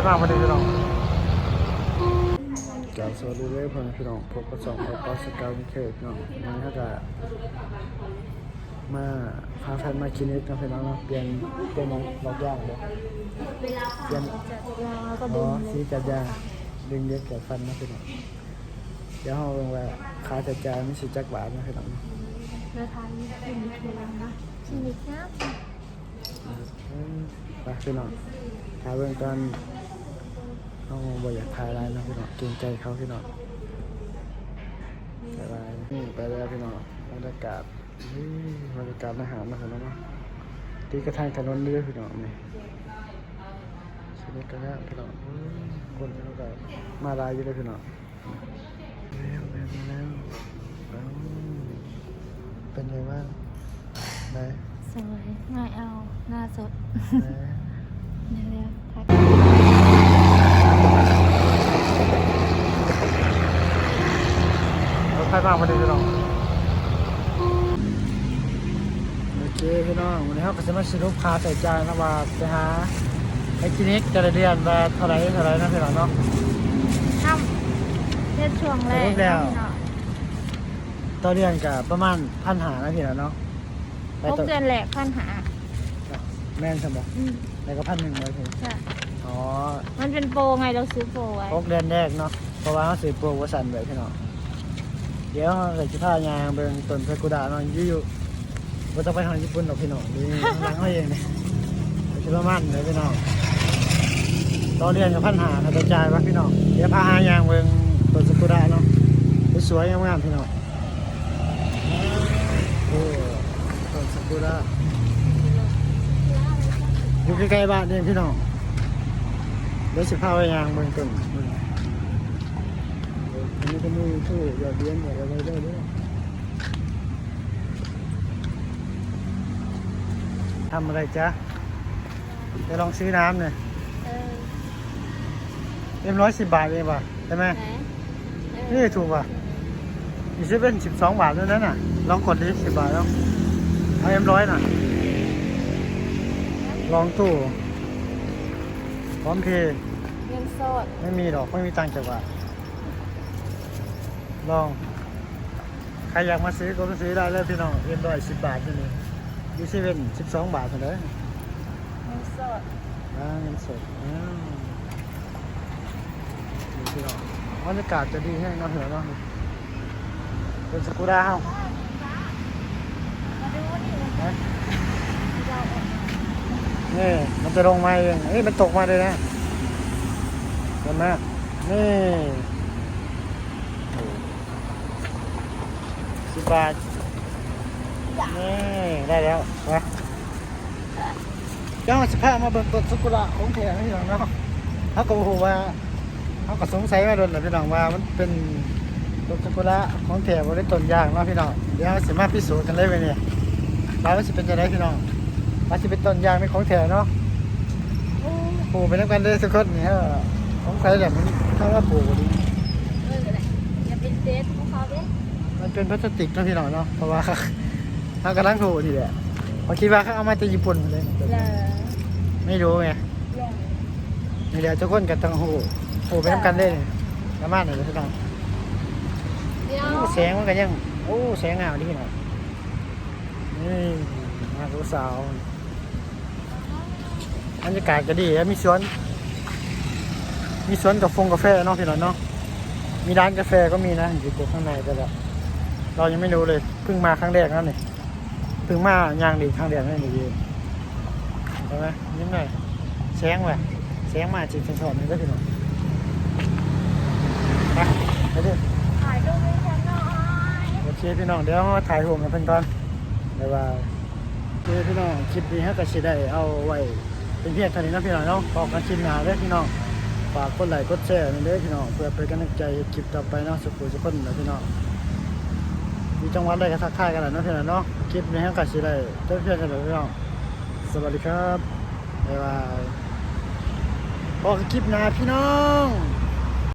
ายมาพอดีพี่น้องกล่าวสวัสดีเลยพ่อแม่พี่น้องพบกับสองพบกับสกาวมิเคพี่น้องมันก็จะมาพาแฟนมาคลินิกนะพี่น้องเนาะเปลี่ยนเปลี่ยนหยังรอบย่างบ่เปลี่ยนยาแล้วก็อ๋ดึองสีจัดยาดึงเย็บแก่ฟันนะพี่น้องเดี๋ยวเราลงว่าค่าใช้จ่ายไม่สิจักบาทนะพี่น้องเนื้อทานกินเค็มนะชิมิครับไปพี่น้องถ่ายเบื้องต้นเขา บ่อยากถ่ายอะไรนะพี่น้องเกรงใจเขาพี่น้องถ่ายอะไรนี่ไปแล้วพี่น้องบรรยากาศนี่บรรยากาศอาหารนะพี่น้องเนาะตีกระทางถนนเรือพี่น้องนี่ชีวิตกระทางพี่น้องอื้อคนพี่น้องก็มาลายอยู่เลยพี่น้องแล้วแล้วแล้วแล้วเป็นไงบ้างไหนสวยง่ายเอาหน้าสด ไหน เร็วๆทัก รถไฟฟ้าพอดีพี่น้องโอเคพี่น้องวันนี้เราก็จะมาสรุปค่าใช้จ่ายนะว่าไปหาไอ้คลินิกแต่ละเดือนว่าเท่าไหรเท่าไหรนะพี่น้องเนาะทำเทศช่วงแรกสรุปแล้วเนาะต่อเดือนกับประมาณพันหานะพี่น้องเนาะไปพบต่อเดือนแหลกพันหาแม่นใช่ไหมอืมแล้วก็พันหนึ่งเลยพี่ใช่อ๋อมันเป็นโปรไงเราซื้อโปรไว้หกเดือนแรกเนาะเพราะว่าเขาซื้อโปรวัสันไว้พี่น้อง เดี๋ยวเราจะพายางเบิ่งต้นซากุระนาะอยู่ๆว่าต้องไปทางญี่ปุ่นหรอกพี่น้องนี่ข้างหลังเขาเองเนี่ยชิประมันเลยพี่น้องต่อเดือนกับพันหาค่าใจ่ายว่าพี่น้องเดี๋ยวพาหายางเมืองต้นสกุระเนาะสวยงามๆพี่น้องโอ้ต้นสกุระอยู่ใกล้ๆบ้านเองพี่น้องเดี๋ยวสิพาไปยางเมืองต้น ตู้ยอดเลี้ยงอะไรได้ด้วยทำอะไรจ๊ะจะลองซื้อน้ำเนี่ยเออเอ็มร้อยสิบบาทเองป่ะใช่ไหมไหนเอนี่ถูกป่ะอีเซเว่นสิบสองบาทเท่านั้นน่ะ ลองกดดิสิบบาทแล้วเอาเอ็มร้อยน่ะ ลองตู้พร้อมเพย์เงินสดไม่มีหรอก ไม่มีตังค์จากบาท ลอง ใครอยากมาซื้อก็มาซื้อได้เลยพี่น้องเอ็มร้อยสิบบาทที่นี่อีเซเว่นสิบสองบาทเท่านั้นเงินสดอ่าเงินสดอ้าวนี่พี่น้องบรรยากาศจะดีแห้งเนาะเหรอเนาะเป็นสกุระเฮามาดูนี่นะเรานี่มันจะลงมาเองเอ้ยมันตกมาเลยนะเห็นไหมนี่โอ้ สิบบาท นี่ได้แล้วไปเจ้าสิพามาเบิ่งต้นสุกุระของแท้พี่น้องเนาะเขาก็บอกว่าเขาก็สงสัยมาโดนแหละพี่น้องว่ามันเป็นต้นสุกุระของแท้บ่ได้ต้นยางเนาะพี่น้องเดี๋ยวสิมาพิสูจน์กันเลยไปเนี่ยว่ามันสิเป็นจังไดพี่น้องว่าสิเป็นต้นยางเป็นของแท้เนาะปลูกไปนักกันเลยทุกคนเนี่ยของใครแหละมันถ้าว่าปลูกดีเออแหละอย่าเป็นเดทของเขาเด้ มันเป็นพลาสติกเนาะพี่น้องเนาะเพราะว่าเขากำลังปลูกทีแหละเขาคิดว่าเขาเอามาจากญี่ปุ่นเลยเลยไม่รู้ไงลงนี่แหละทุกคนกับตังหูปลูกไปนักกันเลยประมาณนี้เลยพี่น้องเดี๋ยวโอ้แสงมันก็ยังโอ้แสงงามดีพี่น้องนี่มาลูกสาวบรรยากาศก็ดีแล้วมีสวน มีสวนกาแฟกาแฟเนาะพี่น้องเนาะมีร้านกาแฟก็มีนะอยู่ข้างในแต่ละ เรายังไม่รู้เลยเพิ่งมาครั้งแรกนั่นนี่เพิ่งมายางดีครั้งแรกนั่นนี่เห็นไหมยิ้มหน่อยแสงว่ะแสงมาจิตชอบนี่ก็พี่น้องไปไปดิถ่ายรูปให้ฉันหน่อยโอเคพี่น้องเดี๋ยวมาถ่ายรูปกันเพิ่นก่อนบ๊ายบายโอพี่น้องคลิปนี้ฮะก็สิได้เอาไว้เป็นเพียงเท่านี้นะพี่น้องเนาะขอกันคลิปหนาเด้อพี่น้องฝากกดไลค์กดแชร์นี่เด้อพี่น้องเพื่อเป็นกำลังใจคลิปต่อไปเนาะสุขุสุขคนนะพี่น้อง มีจังหวัดใดก็ทักทายกันแหละเนาะพี่น้องเนาะคลิปนี้ฮะก็สิได้เจอเพียงเท่านี้พี่น้องสวัสดีครับบ๊ายบายพอกันคลิปหน้าพี่น้อง